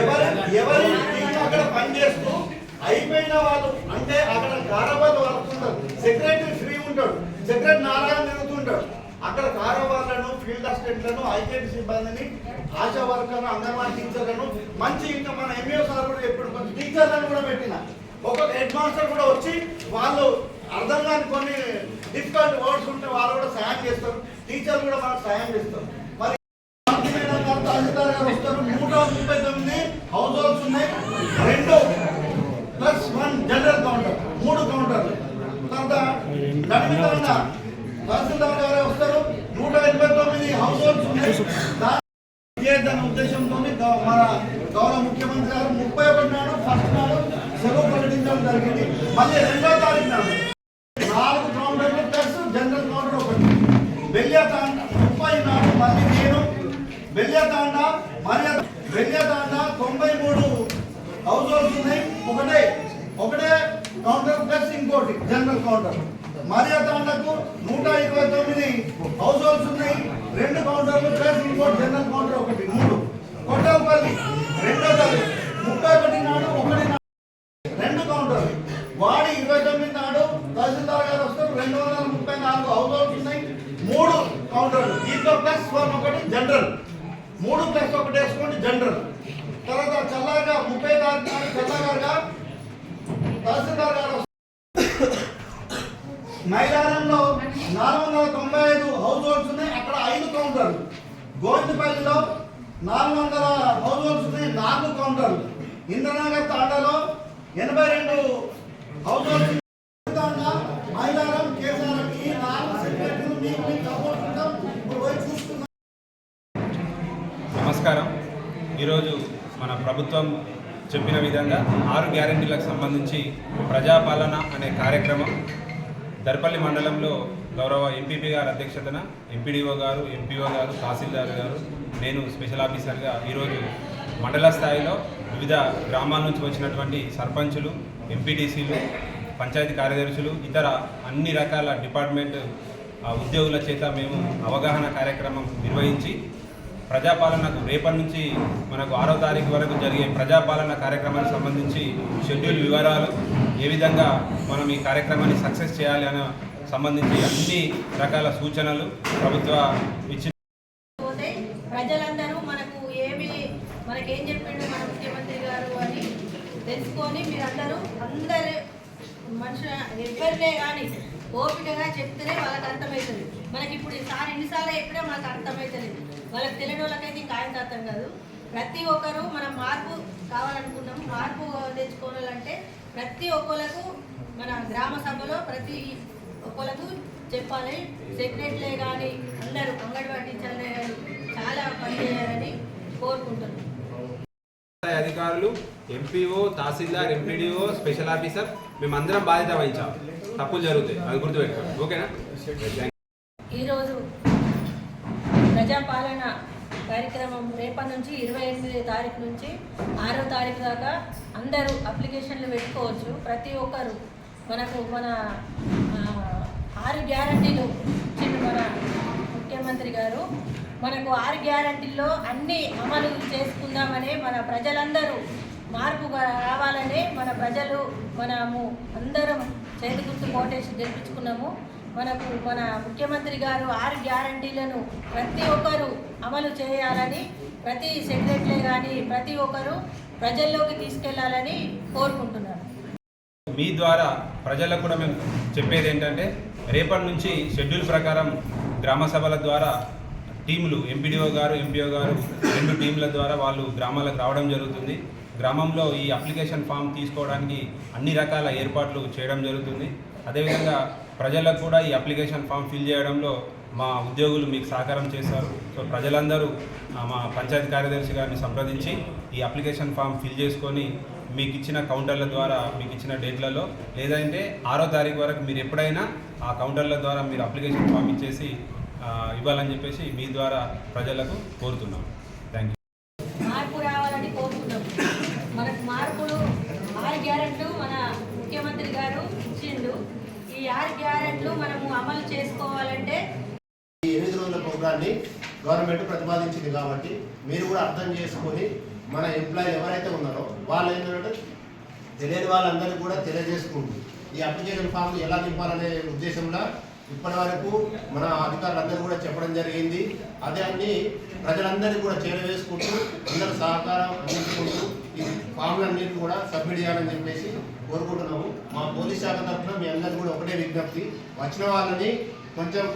ఎవరి ఎవరి అక్కడ పనిచేస్తూ అయిపోయిన వాళ్ళు అంటే అక్కడ కారవాళ్ళు వస్తుంటారు సెక్రటరీ ఫ్రీ ఉంటాడు. సెక్రటరీ నారాయణ తిరుగుతుంటాడు. అక్కడ కారవాళ్ళను ఫీల్డ్ అసిస్టెంట్లను ఐకేటి సిబ్బందిని ఆశా వర్కర్లను అంగన్వాడీ టీచర్లను మంచి ఇంకా మన ఎంఏ సార్ కూడా ఎప్పుడు కొంచెం టీచర్లను కూడా పెట్టిన. ఒక్కొక్క హెడ్ మాస్టర్ కూడా వచ్చి వాళ్ళు అర్థం కాని కొన్ని డిఫికల్ట్ వర్డ్స్ ఉంటే వాళ్ళు కూడా సాయం చేస్తారు. టీచర్లు కూడా మనకు సహాయం చేస్తారు మరి మేడం గారు తహసీల్దార్ గారు వస్తారు నూట ముప్పై తొమ్మిది హౌస్ హోల్డ్స్ ఉన్నాయి రెండు ప్లస్ వన్ జనరల్ కౌంటర్ మూడు కౌంటర్లు తర్వాత గణితంగా తహసీల్దార్ గారు వస్తారు నూట ఎనభై తొమ్మిది హౌస్ హోల్డ్స్ ఉన్నాయి. దాన్ని చేద్దాం ఉద్దేశంతో మన గౌరవ ముఖ్యమంత్రి గారు ముప్పై ఒకటి నాడు ఫస్ట్ నాడు సెలవు ప్రకటించడం జరిగింది మళ్ళీ రెండో తారీఖు నాడు నాలుగు కౌంటర్లు ప్లస్ జనరల్ కౌంటర్ ఒకటి వెల్యతాండ ముప్పై నాడు మళ్ళీ నేను వెల్యతాండ మరియు వెల్యతాండ తొంభై మూడు హౌస్ హోల్డ్స్ ఉన్నాయి ఒకటే ఒకటే కౌంటర్ ప్లస్ ఇంకోటి జనరల్ కౌంటర్ మరియాతాండకు నూట ఇరవై తొమ్మిది హౌస్ హోల్డ్స్ ఉన్నాయి. రెండు కౌంటర్లు ప్లస్ ఇంకోటి జనరల్ కౌంటర్ ఒకటి మూడు. కొట్టపల్లి రెండో తల్లి ముప్పై ఒకటి నాడు ఒకటి రెండు కౌంటర్లు వాడి ఇరవై తొమ్మిది నాడు తహసీల్దార్ గారు వస్తారు. రెండు వందల ముప్పై నాలుగు హౌస్ హోల్డ్స్ ఉన్నాయి. మూడు కౌంటర్లు దీంట్లో ప్లస్ వన్ ఒకటి జనరల్ మూడు ప్లస్ ఒకటి వేసుకోండి జనరల్ తర్వాత చల్లాగా ముప్పై తారీఖు నాడు చల్లగారుగా తహసీల్దార్ గారు మైదానంలో నాలుగు వందల తొంభై ఐదు హౌస్ హోల్డ్స్ ఉన్నాయి. అక్కడ ఐదు కౌంటర్లు. గోవిందపల్లిలో నాలుగు వందల హౌస్ హోల్డ్స్ ఉన్నాయి. నాలుగు కౌంటర్లు. ఇంద్రనగర్ తాండాలో ఎనభై రెండు హౌస్ హోల్డ్స్ మైలారం ఈ నాలుగు సెక్రటరీలు మీకు మీకు సపోర్ట్ ఉంటాం. చూస్తున్నాం నమస్కారం. ఈరోజు మన ప్రభుత్వం చెప్పిన విధంగా ఆరు గ్యారెంటీలకు సంబంధించి ప్రజాపాలన అనే కార్యక్రమం దర్పల్లి మండలంలో గౌరవ ఎంపీపీ గారి అధ్యక్షతన ఎంపీడీఓ గారు ఎంపీఓ గారు తహసీల్దార్ గారు నేను స్పెషల్ ఆఫీసర్గా ఈరోజు మండల స్థాయిలో వివిధ గ్రామాల నుంచి వచ్చినటువంటి సర్పంచులు ఎంపీటీసీలు పంచాయతీ కార్యదర్శులు ఇతర అన్ని రకాల డిపార్ట్మెంట్ ఉద్యోగుల చేత మేము అవగాహన కార్యక్రమం నిర్వహించి ప్రజాపాలనకు రేపటి నుంచి మనకు ఆరో తారీఖు వరకు జరిగే ప్రజాపాలన కార్యక్రమానికి సంబంధించి షెడ్యూల్ వివరాలు ఏ విధంగా మనం ఈ కార్యక్రమాన్ని సక్సెస్ చేయాలి అన్న సంబంధించి అన్ని రకాల సూచనలు ప్రభుత్వ ఇచ్చిన ప్రజలందరూ మనకు ఏమి మనకేం చెప్పిండు మన ముఖ్యమంత్రి గారు అని తెలుసుకొని మీరందరూ అందరు మనుషులు ఎవరినే కానీ ఓపికగా చెప్తేనే వాళ్ళకి అర్థమవుతుంది. మనకి ఇప్పుడు సార్ ఎన్నిసార్లు చెప్పినా మనకు అర్థమవుతుంది వాళ్ళకి తెలియని వాళ్ళకైతే ఇంకా ఆయన అర్థం కాదు. ప్రతి ఒక్కరు మనం మార్పు కావాలనుకున్నాం మార్పు తెచ్చుకోవాలంటే ప్రతి ఒక్కరికి మన గ్రామ సభలో ప్రతి ఒక్కరికి చెప్పాలి. సెక్రటరీలే కానీ అందరూ అంగన్వాడీ టీచర్లే కానీ చాలా పనిచేయాలని కోరుకుంటున్నాను స్థాయి అధికారులు MPO tahsildar MPDO special officer మేమందరం బాధ్యత వహించాం. తప్పులు జరుగుతాయి అది గుర్తుపెట్టుకోండి. ఓకేనా? ఈరోజు ప్రజాపాలన కార్యక్రమం రేపటి నుంచి ఇరవై ఎనిమిది తారీఖు నుంచి ఆరో తారీఖు దాకా అందరూ అప్లికేషన్లు పెట్టుకోవచ్చు. ప్రతి ఒక్కరు మనకు మన ఆరు గ్యారంటీలు ఇచ్చింది మన ముఖ్యమంత్రి గారు. మనకు ఆరు గ్యారంటీల్లో అన్ని అమలు చేసుకుందామనే మన ప్రజలందరూ మార్పు రావాలనే మన ప్రజలు మనము అందరం చేతి గుర్తు కోటేసి గెలిపించుకున్నాము. మనకు మన ముఖ్యమంత్రి గారు ఆరు గ్యారంటీలను ప్రతి ఒక్కరు అమలు చేయాలని ప్రతి సెక్రటరీ కానీ ప్రతి ఒక్కరు ప్రజల్లోకి తీసుకెళ్ళాలని కోరుకుంటున్నాను. మీ ద్వారా ప్రజలకు కూడా మేము చెప్పేది ఏంటంటే రేపటి నుంచి షెడ్యూల్ ప్రకారం గ్రామ సభల ద్వారా టీములు ఎంపీడీఓ గారు ఎంపీఓ గారు రెండు టీంల ద్వారా వాళ్ళు గ్రామాలకు రావడం జరుగుతుంది. గ్రామంలో ఈ అప్లికేషన్ ఫామ్ తీసుకోవడానికి అన్ని రకాల ఏర్పాట్లు చేయడం జరుగుతుంది. అదేవిధంగా ప్రజలకు కూడా ఈ అప్లికేషన్ ఫామ్ ఫిల్ చేయడంలో మా ఉద్యోగులు మీకు సహకారం చేశారు. సో ప్రజలందరూ మా పంచాయతీ కార్యదర్శి గారిని సంప్రదించి ఈ అప్లికేషన్ ఫామ్ ఫిల్ చేసుకొని మీకు ఇచ్చిన కౌంటర్ల ద్వారా మీకు ఇచ్చిన డేట్లలో లేదంటే ఆరో తారీఖు వరకు మీరు ఎప్పుడైనా ఆ కౌంటర్ల ద్వారా మీరు అప్లికేషన్ ఫామ్ ఇచ్చేసి ఇవ్వాలని చెప్పేసి మీ ద్వారా ప్రజలకు కోరుతున్నాం థ్యాంక్ యూ మార్పు రావాలని కోరుకున్నాం మనకు మార్పులు ఆరు గ్యారెంట్లు మన ముఖ్యమంత్రి గారు ఇచ్చిండు ఈ ఆరు గ్యారెంట్లు మనము అమలు చేసుకోవాలంటే ఈ ఎనిమిది రోజుల ప్రోగ్రాన్ని గవర్నమెంట్ ప్రతిపాదించింది కాబట్టి మీరు కూడా అర్థం చేసుకొని మన ఎంప్లాయీ ఎవరైతే ఉన్నారో వాళ్ళు ఏంటంటే తెలియని వాళ్ళందరికీ కూడా తెలియజేసుకుంటూ ఈ అప్లికేషన్ ఫామ్ ఎలా నింపాలనే ఉద్దేశంలో ఇప్పటి వరకు మన అధికారులందరూ కూడా చెప్పడం జరిగింది. అదే అన్ని ప్రజలందరికీ కూడా చేరవేసుకుంటూ అందరూ సహకారం అందించుకుంటూ ఈ ఫామ్లన్నింటినీ కూడా సబ్మిట్ చేయాలని చెప్పేసి కోరుకుంటున్నాము. మా పోలీస్ శాఖ తరఫున మీ అందరికీ కూడా ఒకటే విజ్ఞప్తి వచ్చిన వాళ్ళని కొంచెం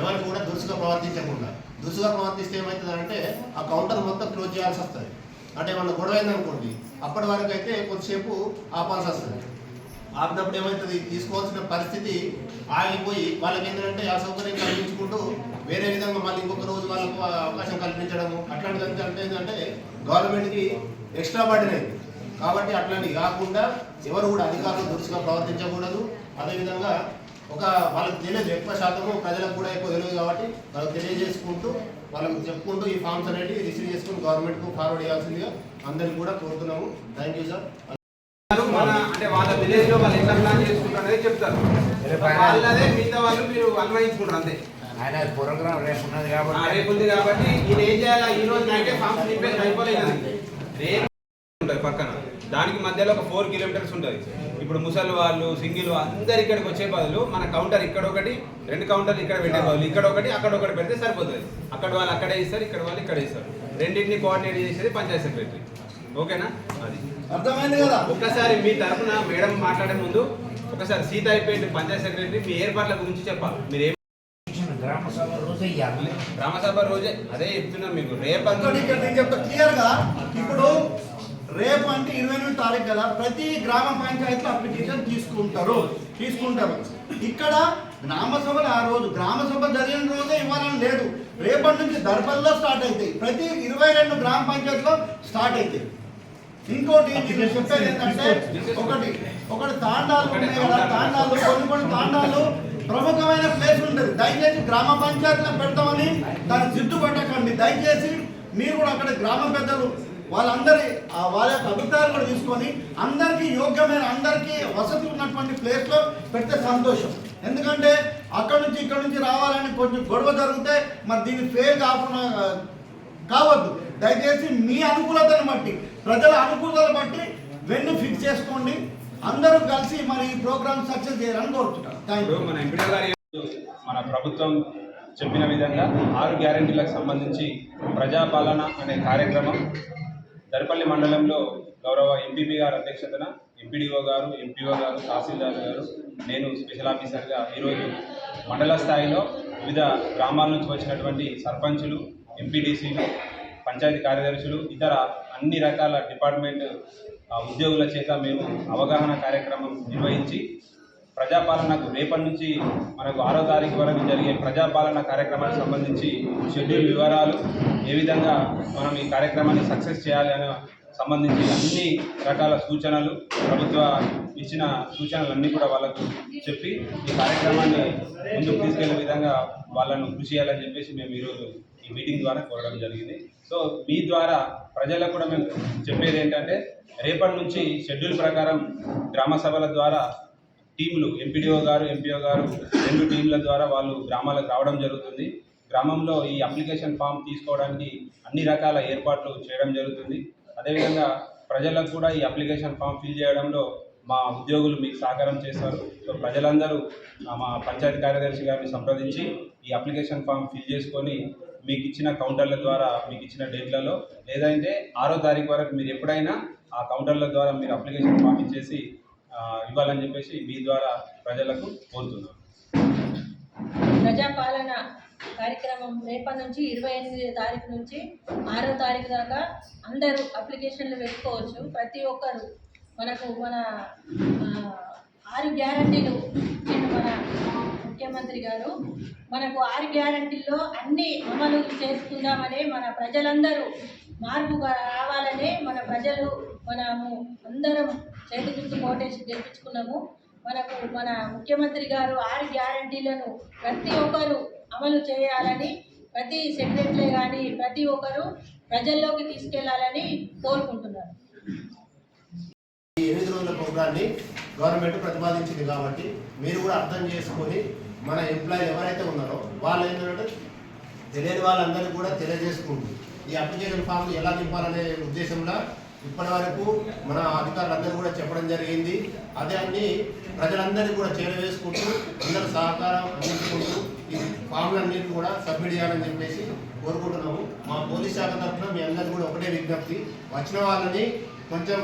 ఎవరికి కూడా దురుసుగా ప్రవర్తించకుండా. దురుసుగా ప్రవర్తిస్తే ఏమవుతుందంటే ఆ కౌంటర్ మొత్తం క్లోజ్ చేయాల్సి వస్తుంది. అంటే ఏమన్నా గొడవ అయిందనుకోండి అప్పటి వరకు అయితే కొద్దిసేపు ఆపాల్సి వస్తుంది. ఆపినప్పుడు ఏమవుతుంది తీసుకోవాల్సిన పరిస్థితి ఆగిపోయి వాళ్ళకి ఏంటంటే ఆ సౌకర్యం కల్పించుకుంటూ వేరే విధంగా మళ్ళీ ఇంకొక రోజు వాళ్ళకు అవకాశం కల్పించడము. అట్లాంటిది అంటే ఏంటంటే గవర్నమెంట్కి ఎక్స్ట్రా పడినది కాబట్టి అట్లాంటివి కాకుండా ఎవరు కూడా అధికారులు దురుసుగా ప్రవర్తించకూడదు. అదేవిధంగా ఒక వాళ్ళకి తెలియదు ఎక్కువ శాతము ప్రజలకు కూడా ఎక్కువ తెలియదు కాబట్టి వాళ్ళకి తెలియజేసుకుంటూ వాళ్ళకి చెప్పుకుంటూ ఈ ఫామ్స్ అనేవి రిసీవ్ చేసుకుని గవర్నమెంట్కు ఫార్వర్డ్ చేయాల్సిందిగా అందరికీ కూడా కోరుతున్నాము. థ్యాంక్ యూ సార్ మన అంటే వాళ్ళ విలేజ్లో వాళ్ళు ఎట్లా ప్లాన్ చేసుకుంటారు అనేది చెప్తారు. వాళ్ళదే మిగతా వాళ్ళు మీరు అన్వయించుకుంటారు అంతే. ఆయన ప్రోగ్రామ్ రేపు ఉన్నది కాబట్టి రేపు ఉంది కాబట్టి ఈయన ఏం చేయాలి? ఈ రోజు నైటే ఫామ్స్ నింపేసి అయిపోలేదు. రేపు ఉంటుంది పక్కన. దానికి మధ్యలో ఒక ఫోర్ కిలోమీటర్స్ ఉంటుంది. ఇప్పుడు ముసలి వాళ్ళు సింగిల్ అందరు ఇక్కడికి వచ్చే బదులు మన కౌంటర్ ఇక్కడ ఒకటి రెండు కౌంటర్లు ఇక్కడ పెట్టే బదులు. ఇక్కడ ఒకటి అక్కడ ఒకటి పెడితే సరిపోతుంది. అక్కడ వాళ్ళు అక్కడే ఇస్తారు ఇక్కడ వాళ్ళు ఇక్కడే ఇస్తారు. రెండింటిని కోఆర్డినేట్ చేసేది పంచాయత్ సెక్రటరీ ఓకేనా? అది. అర్థమైంది కదా? ఒక్కసారి మీ తరఫున మేడం మాట్లాడే ముందు ఒకసారి సీత అయిపోయింది పంచాయత్ సెక్రటరీ మీ ఏర్పాట్ల గురించి చెప్పాలి. మీరు ఏం గ్రామ సభ రోజు గ్రామసభ రోజే అదే చెప్తున్నాను మీకు. క్లియర్గా? ఇప్పుడు రేపు అంటే ఇరవై ఎనిమిది తారీఖు కదా ప్రతి గ్రామ పంచాయతీలో అప్లికేషన్ తీసుకుంటారు. తీసుకుంటారు. ఇక్కడ గ్రామ సభలు ఆ రోజు గ్రామ సభ జరిగిన రోజే ఇవ్వాలని లేదు. రేపటి నుంచి దర్పల్లో స్టార్ట్ అవుతాయి. ప్రతి ఇరవై రెండు గ్రామ పంచాయతీలో స్టార్ట్ అవుతాయి. ఇంకోటి నేను చెప్పేది ఏంటంటే ఒకటి ఒకటి తాండాలు ఉన్నాయి కదా తాండాలు. కొన్ని కొన్ని తాండాలు ప్రముఖమైన ప్లేస్ ఉంటుంది దయచేసి గ్రామ పంచాయతీలో పెడతామని దాన్ని జిడ్డు పెట్టకండి దయచేసి మీరు కూడా అక్కడ గ్రామ పెద్దలు వాళ్ళందరి వాళ్ళ యొక్క అభిప్రాయాలు కూడా తీసుకొని అందరికీ యోగ్యమైన అందరికీ వసతి ఉన్నటువంటి ప్లేస్లో పెడితే సంతోషం. ఎందుకంటే అక్కడ నుంచి ఇక్కడ నుంచి రావాలని కొంచెం గొడవ జరిగితే మరి దీన్ని ఫెయిల్ కాకుండా కావద్దు. దయచేసి మీ అనుకూలతను బట్టి ప్రజల అనుకూలతను బట్టి వెన్ను ఫిక్స్ చేసుకోండి. అందరూ కలిసి మరి ఈ ప్రోగ్రామ్ సక్సెస్ చేయాలని కోరుతున్నాను మన మన ప్రభుత్వం చెప్పిన విధంగా ఆరు గ్యారెంటీలకు సంబంధించి ప్రజాపాలన అనే కార్యక్రమం దర్పల్లి మండలంలో గౌరవ ఎంపీపీ గారి అధ్యక్షతన ఎంపీడీఓ గారు ఎంపీఓ గారు తహసీల్దార్ గారు నేను స్పెషల్ ఆఫీసర్గా ఈరోజు మండల స్థాయిలో వివిధ గ్రామాల నుంచి వచ్చినటువంటి సర్పంచులు ఎంపీడీసీలు పంచాయతీ కార్యదర్శులు ఇతర అన్ని రకాల డిపార్ట్మెంట్ ఉద్యోగుల చేత మేము అవగాహన కార్యక్రమం నిర్వహించి ప్రజాపాలనకు రేపటి నుంచి మనకు ఆరో తారీఖు వరకు జరిగే ప్రజాపాలన కార్యక్రమానికి సంబంధించి షెడ్యూల్ వివరాలు ఏ విధంగా మనం ఈ కార్యక్రమాన్ని సక్సెస్ చేయాలి అనే సంబంధించి అన్ని రకాల సూచనలు ప్రభుత్వ ఇచ్చిన సూచనలన్నీ కూడా వాళ్ళకు చెప్పి ఈ కార్యక్రమాన్ని ముందుకు తీసుకెళ్ళే విధంగా వాళ్ళను కృషి చేయాలని చెప్పేసి మేము ఈరోజు ఈ మీటింగ్ ద్వారా కోరడం జరిగింది. సో మీ ద్వారా ప్రజలకు కూడా మేము చెప్పేది ఏంటంటే రేపటి నుంచి షెడ్యూల్ ప్రకారం గ్రామ సభల ద్వారా టీంలు ఎంపీడీఓ గారు ఎంపీఓ గారు రెండు టీంల ద్వారా వాళ్ళు గ్రామాలకు రావడం జరుగుతుంది. గ్రామంలో ఈ అప్లికేషన్ ఫామ్ తీసుకోవడానికి అన్ని రకాల ఏర్పాట్లు చేయడం జరుగుతుంది. అదేవిధంగా ప్రజలకు కూడా ఈ అప్లికేషన్ ఫామ్ ఫిల్ చేయడంలో మా ఉద్యోగులు మీకు సహకారం చేస్తారు. సో ప్రజలందరూ మా పంచాయతీ కార్యదర్శి గారిని సంప్రదించి ఈ అప్లికేషన్ ఫామ్ ఫిల్ చేసుకొని మీకు ఇచ్చిన కౌంటర్ల ద్వారా మీకు ఇచ్చిన డేట్లలో లేదంటే ఆరో తారీఖు వరకు మీరు ఎప్పుడైనా ఆ కౌంటర్ల ద్వారా మీరు అప్లికేషన్ ఫామ్ ఇచ్చేసి ఇవ్వాలని చెప్పేసి మీ ద్వారా ప్రజలకు కోరుతున్నాను. ప్రజాపాలన కార్యక్రమం రేపటి నుంచి ఇరవై ఎనిమిది తారీఖు నుంచి ఆరో తారీఖు దాకా అందరూ అప్లికేషన్లు పెట్టుకోవచ్చు. ప్రతి ఒక్కరు మనకు మన ఆరు గ్యారంటీలు మన ముఖ్యమంత్రి గారు. మనకు ఆరు గ్యారంటీల్లో అన్ని అమలు చేసుకుందామని మన ప్రజలందరూ మార్పు రావాలని మన ప్రజలు మనము అందరం చేతి గుర్తు కోటేసి గెలిపించుకున్నాము. మనకు మన ముఖ్యమంత్రి గారు ఆరు గ్యారంటీలను ప్రతి ఒక్కరు అమలు చేయాలని ప్రతి సెక్రటరీ కానీ ప్రతి ఒక్కరు ప్రజల్లోకి తీసుకెళ్ళాలని కోరుకుంటున్నారు. ఈ ఎనిమిది రోజుల ప్రోగ్రాన్ని గవర్నమెంట్ ప్రతిపాదించింది కాబట్టి మీరు కూడా అర్థం చేసుకొని మన ఎంప్లాయీ ఎవరైతే ఉన్నారో వాళ్ళు ఏంటంటే తెలియని వాళ్ళందరికీ కూడా తెలియజేసుకుంటూ ఈ అప్లికేషన్ ఫామ్ ఎలా నింపాలనే ఉద్దేశంలో ఇప్పటి వరకు మన అధికారులందరూ కూడా చెప్పడం జరిగింది. అదే అన్ని ప్రజలందరినీ కూడా చేరవేసుకుంటూ అందరూ సహకారం అందించుకుంటూ ఈ ఫామ్లన్నింటినీ కూడా సబ్మిట్ చేయాలని చెప్పేసి కోరుకుంటున్నాము. మా పోలీస్ శాఖ తరఫున మీ అందరికీ కూడా ఒకటే విజ్ఞప్తి. వచ్చిన వాళ్ళని కొంచెం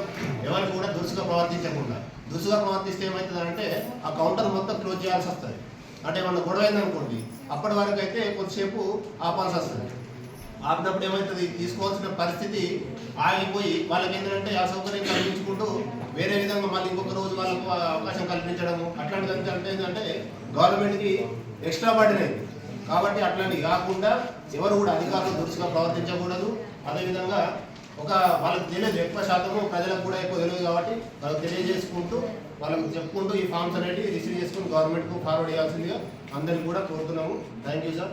ఎవరికి కూడా దురుసుగా ప్రవర్తించకుండా. దురుసుగా ప్రవర్తిస్తే ఏమవుతుందంటే ఆ కౌంటర్ మొత్తం క్లోజ్ చేయాల్సి వస్తుంది. అంటే ఏమన్నా గొడవ అయిందనుకోండి అప్పటి వరకు అయితే కొద్దిసేపు ఆపాల్సి వస్తుంది. ఆపినప్పుడు ఏమవుతుంది? తీసుకోవాల్సిన పరిస్థితి ఆగిపోయి వాళ్ళకి ఏంటంటే ఆ సౌకర్యం కల్పించుకుంటూ వేరే విధంగా మళ్ళీ ఇంకొక రోజు వాళ్ళకు అవకాశం కల్పించడము. అట్లాంటిది అంటే ఏంటంటే గవర్నమెంట్కి ఎక్స్ట్రా బర్డెన్ అయింది. కాబట్టి అట్లాంటివి కాకుండా ఎవరు కూడా అధికారులు దురుసుగా ప్రవర్తించకూడదు. అదేవిధంగా ఒక వాళ్ళకి తెలియదు ఎక్కువ శాతము ప్రజలకు కూడా ఎక్కువ తెలియదు కాబట్టి వాళ్ళకి తెలియజేసుకుంటూ వాళ్ళకి చెప్పుకుంటూ ఈ ఫామ్స్ అనేవి రిసీవ్ చేసుకుని గవర్నమెంట్కు ఫార్వర్డ్ చేయాల్సిందిగా అందరికీ కూడా కోరుతున్నాము. Thank you sir.